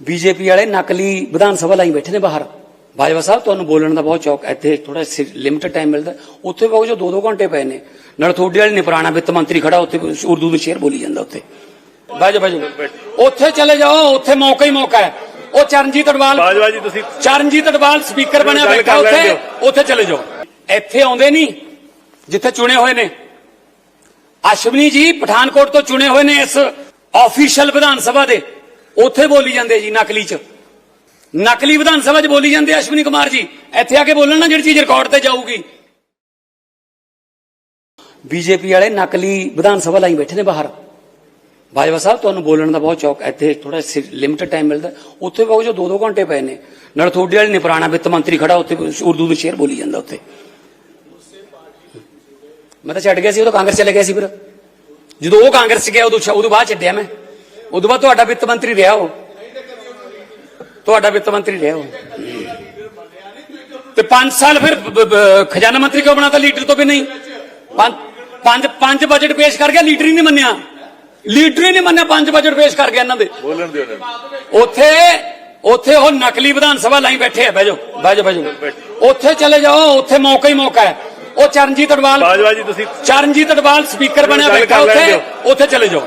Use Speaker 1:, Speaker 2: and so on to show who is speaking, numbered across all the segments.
Speaker 1: BJP ਵਾਲੇ ਨਕਲੀ ਵਿਧਾਨ ਸਭਾ ਲਾਈ ਬੈਠੇ ਨੇ ਬਾਹਰ। ਬਾਜਵਾ ਸਾਹਿਬ ਤੁਹਾਨੂੰ ਬੋਲਣ ਦਾ ਬਹੁਤ ਚੌਕ ਇੱਥੇ ਥੋੜਾ ਲਿਮਟਿਡ ਟਾਈਮ ਮਿਲਦਾ। ਉੱਥੇ ਬਹੁਤ ਜੋ 2-2 ਘੰਟੇ ਪਏ ਨੇ। ਨਾਲ ਤੁਹਾਡੇ ਵਾਲੇ ਨੇ ਪੁਰਾਣਾ ਵਿੱਤ ਮੰਤਰੀ ਖੜਾ ਉੱਥੇ ਉਰਦੂ ਵਿੱਚ ਸ਼ੇਰ ਬੋਲੀ ਜਾਂਦਾ ਉੱਥੇ। ਬਾਜ ਬਾਜ। ਉੱਥੇ ਚਲੇ ਜਾਓ ਉੱਥੇ ਮੌਕਾ ਹੀ ਮੌਕਾ ਹੈ। ਉਹ ਚਰਨਜੀਤ ਅਡਵਾਲ
Speaker 2: ਬਾਜਵਾ ਜੀ ਤੁਸੀਂ
Speaker 1: ਚਰਨਜੀਤ ਅਡਵਾਲ ਸਪੀਕਰ ਬਣਿਆ ਬੈਠਾ ਉੱਥੇ। ਉੱਥੇ ਚਲੇ ਜਾਓ। ਇੱਥੇ ਆਉਂਦੇ ਨਹੀਂ ਜਿੱਥੇ ਚੁਣੇ ਹੋਏ ਨੇ। ਅਸ਼ਵਨੀ ਜੀ ਪਠਾਨਕੋਟ ਤੋਂ ਚੁਣੇ ਹੋਏ ਨੇ ਇਸ ਆਫੀਸ਼ੀਅਲ ਵਿਧਾਨ ਸਭਾ ਦੇ। ਉੱਥੇ ਬੋਲੀ ਜਾਂਦੇ ਜੀ, ਨਕਲੀ ਚ। ਨਕਲੀ ਵਿਧਾਨ ਸਭਾ 'ਚ ਬੋਲੀ ਜਾਂਦੇ ਅਸ਼ਵਨੀ ਕੁਮਾਰ ਜੀ। ਇੱਥੇ ਆ ਕੇ ਬੋਲਣ ਨਾ ਜਿਹੜੀ ਚੀਜ਼ ਰਿਕਾਰਡ ਤੇ ਜਾਊਗੀ। ਬੀਜੇਪੀ ਵਾਲੇ ਨਕਲੀ ਵਿਧਾਨ ਸਭਾ ਲਾਈ ਬੈਠੇ ਨੇ ਬਾਹਰ। ਬਾਜਵਾ ਸਾਹਿਬ, ਤੁਹਾਨੂੰ ਬੋਲਣ ਦਾ ਬਹੁਤ ਚੌਕ ਇੱਥੇ ਥੋੜਾ ਲਿਮਟਿਡ ਟਾਈਮ ਮਿਲਦਾ। ਉੱਥੇ ਬਹੁਤ ਜੋ 2-2 ਘੰਟੇ ਪਏ ਨੇ। ਨਾਲ ਤੁਹਾਡੇ ਵਾਲੇ ਨੇ ਪੁਰਾਣਾ ਵਿੱਤ ਮੰਤਰੀ ਖੜਾ, ਉੱਥੇ ਉਰਦੂ ਵਿੱਚ ਸ਼ੇਰ ਬੋਲੀ ਜਾਂਦਾ ਉੱਥੇ। ਮੈਂ ਤਾਂ ਛੱਡ ਗਿਆ ਸੀ, ਉਦੋਂ ਕਾਂਗਰਸ ਚਲੇ ਗਿਆ ਸੀ ਫਿਰ। ਜਦੋਂ ਉਹ ਕਾਂਗਰਸ ਗਿਆ, ਉਦੋਂ ਉਦੋਂ ਬਾਅਦ ਛੱਡਿਆ ਮੈਂ। ਉਦੋਂ ਬਾਅਦ ਤੁਹਾਡਾ ਵਿੱਤ ਮੰਤਰੀ ਰਿਹਾ ਉਹ। ਤੁਹਾਡਾ ਵਿੱਤ ਮੰਤਰੀ ਰਿਹਾ ਉਹ। ਤੇ 5 ਸਾਲ ਫਿਰ ਖਜ਼ਾਨਾ ਮੰਤਰੀ ਕਿਉਂ ਬਣਾਤਾ ਲੀਡਰ ਤੋਂ ਵੀ ਨਹੀਂ? ਪੰਜ ਪੰਜ ਬਜਟ ਪੇਸ਼ ਕਰ ਗਿਆ ਲੀਡਰ ਹੀ ਨਹੀਂ ਮੰਨਿਆ। ਲੀਡਰ ਹੀ ਨਹੀਂ ਮੰਨਿਆ ਪੰਜ ਬਜਟ ਪੇਸ਼ ਕਰ ਗਿਆ ਇਹਨਾਂ ਦੇ।
Speaker 2: ਬੋਲਣ ਦਿਓ।
Speaker 1: ਉੱਥੇ ਉੱਥੇ ਉਹ ਨਕਲੀ ਵਿਧਾਨ ਸਭਾ ਲਾਈ ਬੈਠੇ ਆ ਬਹਿ ਜਾਓ ਬਹਿ ਜਾਓ ਬਹਿ ਜਾਓ ਉੱਥੇ ਚਲੇ ਜਾਓ ਉੱਥੇ ਮੌਕਾ ਹੀ ਮੌਕਾ ਹੈ। ਉਹ ਚਰਨਜੀਤ ਅਡਵਾਲ
Speaker 2: ਬਾਜਵਾ ਜੀ ਤੁਸੀਂ
Speaker 1: ਚਰਨਜੀਤ ਅਡਵਾਲ ਸਪੀਕਰ ਬਣਿਆ ਬੈਠਾ ਉੱਥੇ ਉੱਥੇ ਚਲੇ ਜਾਓ।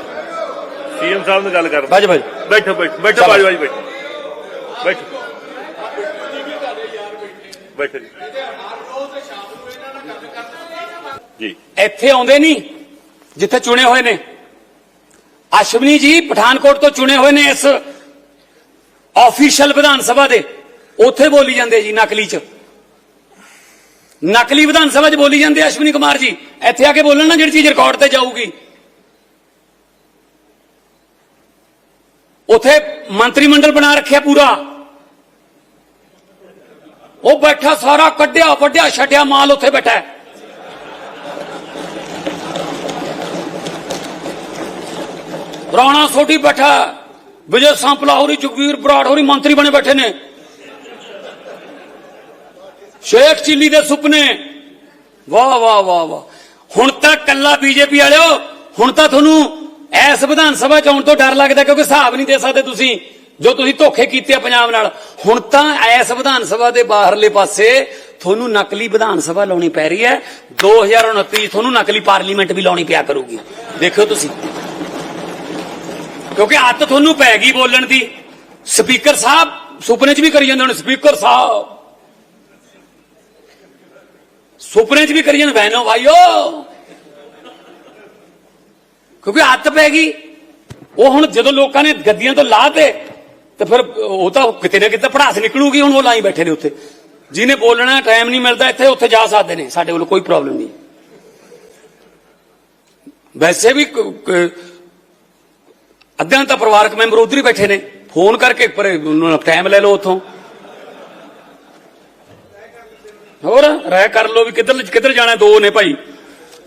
Speaker 2: ਸੀਐਮ ਸਾਹਿਬ ਨਾਲ ਗੱਲ ਕਰ
Speaker 1: ਬਹਿ ਜਾਓ ਬਹਿ ਜਾਓ
Speaker 2: ਬੈਠੋ ਬੈਠੋ ਬੈਠੋ
Speaker 1: ਚਲੋ।
Speaker 2: ਬਾਜਵਾ ਜੀ ਬੈਠੋ। ਬੈਠੋ ਬੈਠੋ ਜੀ। ਜੀ।
Speaker 1: ਇੱਥੇ ਆਉਂਦੇ ਨਹੀਂ ਜਿੱਥੇ ਚੁਣੇ ਹੋਏ ਨੇ। ਅਸ਼ਵਨੀ ਜੀ ਪਠਾਨਕੋਟ ਤੋਂ ਚੁਣੇ ਹੋਏ ਨੇ ਇਸ ਆਫੀਸ਼ੀਅਲ ਵਿਧਾਨ ਸਭਾ ਦੇ। ਉੱਥੇ ਬੋਲੀ ਜਾਂਦੇ ਜੀ ਨਕਲੀ ਚ। ਨਕਲੀ ਵਿਧਾਨ ਸਭਾ 'ਚ ਬੋਲੀ ਜਾਂਦੇ ਅਸ਼ਵਨੀ ਕੁਮਾਰ ਜੀ। ਇੱਥੇ ਆ ਕੇ ਬੋਲਣ ਨਾ ਜਿਹੜੀ ਚੀਜ਼ ਰਿਕਾਰਡ ਤੇ ਜਾਊਗੀ। ਉਥੇ ਮੰਤਰੀ ਮੰਡਲ ਬਣਾ ਰੱਖਿਆ ਪੂਰਾ। ਉਹ ਬੈਠਾ ਸਾਰਾ ਕੱਢਿਆ ਵੱਡਿਆ ਛੱਡਿਆ, ਮਾਲ ਉੱਥੇ ਬੈਠਾ ਰਾਣਾ ਸੋਢੀ ਬੈਠਾ ਵਿਜੇ ਸੰਪਲਾ ਹੋਰੀ ਜਗਵੀਰ ਬਰਾੜ ਹੋਰੀ ਮੰਤਰੀ ਬਣੇ ਬੈਠੇ ਨੇ। ਸ਼ੇਖ ਚਿੱਲੀ ਦੇ ਸੁਪਨੇ। ਵਾਹ ਵਾਹ ਵਾਹ ਵਾਹ। ਹੁਣ ਤਾਂ ਕੱਲਾ ਬੀਜੇਪੀ ਵਾਲਿਓ, ਹੁਣ ਤਾਂ ਤੁਹਾਨੂੰ ਐਸ ਵਿਧਾਨ ਸਭਾ ਚ ਆਉਣ ਤੋਂ ਡਰ ਲੱਗਦਾ ਕਿਉਂਕਿ ਹਿਸਾਬ ਨਹੀਂ ਦੇ ਸਕਦੇ ਤੁਸੀਂ, ਜੋ ਤੁਸੀਂ ਧੋਖੇ ਕੀਤੇ ਆ ਪੰਜਾਬ ਨਾਲ। ਹੁਣ ਤਾਂ ਐਸ ਵਿਧਾਨ ਸਭਾ ਦੇ ਬਾਹਰਲੇ ਪਾਸੇ ਤੁਹਾਨੂੰ ਨਕਲੀ ਵਿਧਾਨ ਸਭਾ ਲਾਉਣੀ ਪੈ ਰਹੀ ਹੈ। 2029 ਤੁਹਾਨੂੰ ਨਕਲੀ ਪਾਰਲੀਮੈਂਟ ਵੀ ਲਾਉਣੀ ਪਿਆ ਕਰੂਗੀ। ਦੇਖਿਓ ਤੁਸੀਂ। ਕਿਉਂਕਿ ਅੱਤ ਤੁਹਾਨੂੰ ਪੈ ਗਈ ਬੋਲਣ ਦੀ। ਸਪੀਕਰ ਸਾਹਿਬ ਸੁਪਨੇ 'ਚ ਵੀ ਕਰੀ ਜਾਂਦੇ ਹੁਣ, ਸਪੀਕਰ ਸਾਹਿਬ। ਸੁਪਨੇ 'ਚ ਵੀ ਕਰੀ ਜਾਂਦੇ ਬਹਿਨੋ ਭਾਈਓ। ਕਿਉਂਕਿ ਅੱਤ ਪੈ ਗਈ। ਉਹ ਹੁਣ ਜਦੋਂ ਲੋਕਾਂ ਨੇ ਗੱਦੀਆਂ ਤੋਂ ਲਾਹ ਤੇ ਤੇ ਫਿਰ ਉਹ ਤਾਂ ਕਿਤੇ ਨਾ ਕਿਤੇ ਪੜਾਸ ਨਿਕਲੂਗੀ, ਹੁਣ ਉਹ ਲਾਈ ਬੈਠੇ ਨੇ ਉੱਥੇ। ਜਿਹਨੇ ਬੋਲਣਾ, ਟਾਈਮ ਨਹੀਂ ਮਿਲਦਾ, ਇੱਥੇ ਉੱਥੇ ਜਾ ਸਕਦੇ ਨੇ। ਸਾਡੇ ਕੋਲ ਕੋਈ ਪ੍ਰੋਬਲਮ ਨਹੀਂ। ਵੈਸੇ ਵੀ ਕ- ਅੱਧਿਆਂ ਤਾਂ ਪਰਿਵਾਰਕ ਮੈਂਬਰ ਉਧਰ ਹੀ ਬੈਠੇ ਨੇ। ਫੋਨ ਕਰਕੇ ਪਰ ਟਾਈਮ ਲੈ ਲਓ ਉੱਥੋਂ। ਹੋਰ ਰਹਿ ਕਰ ਲਓ ਵੀ ਕਿੱਧਰ ਕਿੱਧਰ ਜਾਣਾ, ਦੋ ਨੇ ਭਾਈ।